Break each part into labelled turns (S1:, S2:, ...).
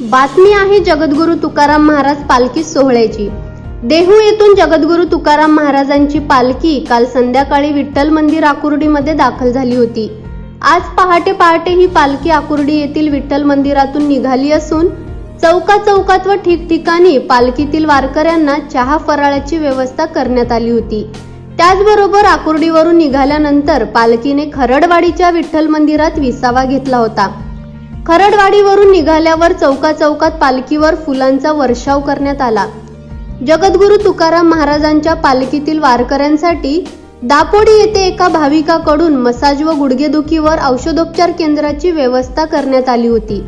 S1: बातमी आहे जगद्गुरू तुकाराम महाराज पालखी सोहळ्याची. देहू येथून जगद्गुरू तुकाराम महाराजांची पालखी काल संध्याकाळी विठ्ठल मंदिर आकुर्डीमध्ये दाखल झाली होती. आज पहाटे पहाटे ही पालखी आकुर्डी येथील विठ्ठल मंदिरातून निघाली असून चौका चौकात व ठिकठिकाणी पालखीतील वारकऱ्यांना चहा फराळाची व्यवस्था करण्यात आली होती. त्याचबरोबर आकुर्डीवरून निघाल्यानंतर पालखीने खरडवाडीच्या विठ्ठल मंदिरात विसावा घेतला होता. खरडवाडीवरून निघाल्यावर चौका चौकात पालखीवर फुलांचा वर्षाव करण्यात आला. जगद्गुरू तुकाराम महाराजांच्या पालखीतील वारकऱ्यांसाठी दापोडी येथे एका भाविकाकडून मसाज व गुडघेदुखीवर औषधोपचार केंद्राची व्यवस्था करण्यात आली होती.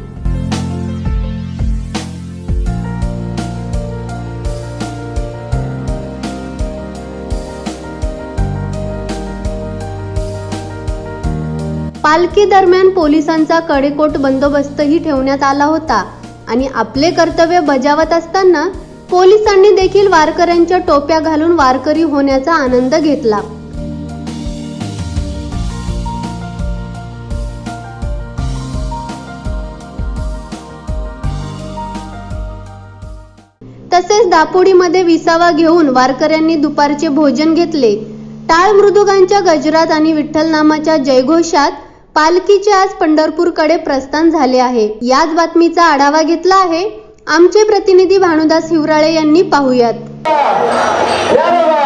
S1: पालखी दरम्यान पोलिसांचा कडेकोट बंदोबस्तही ठेवण्यात आला होता आणि आपले कर्तव्य बजावत असताना पोलिसांनी देखील वारकऱ्यांच्या टोप्या घालून वारकरी होण्याचा आनंद घेतला. तसेच दापोडीमध्ये विसावा घेऊन वारकऱ्यांनी दुपारचे भोजन घेतले. टाळ मृदुगांच्या गजरात आणि विठ्ठल नामाच्या जयघोषात पालखीचे आज पंढरपूरकडे प्रस्थान झाले आहे. याच बातमीचा आढावा घेतला आहे. आमचे प्रतिनिधी भानुदास हिवराळे यांनी पाहुयात.
S2: या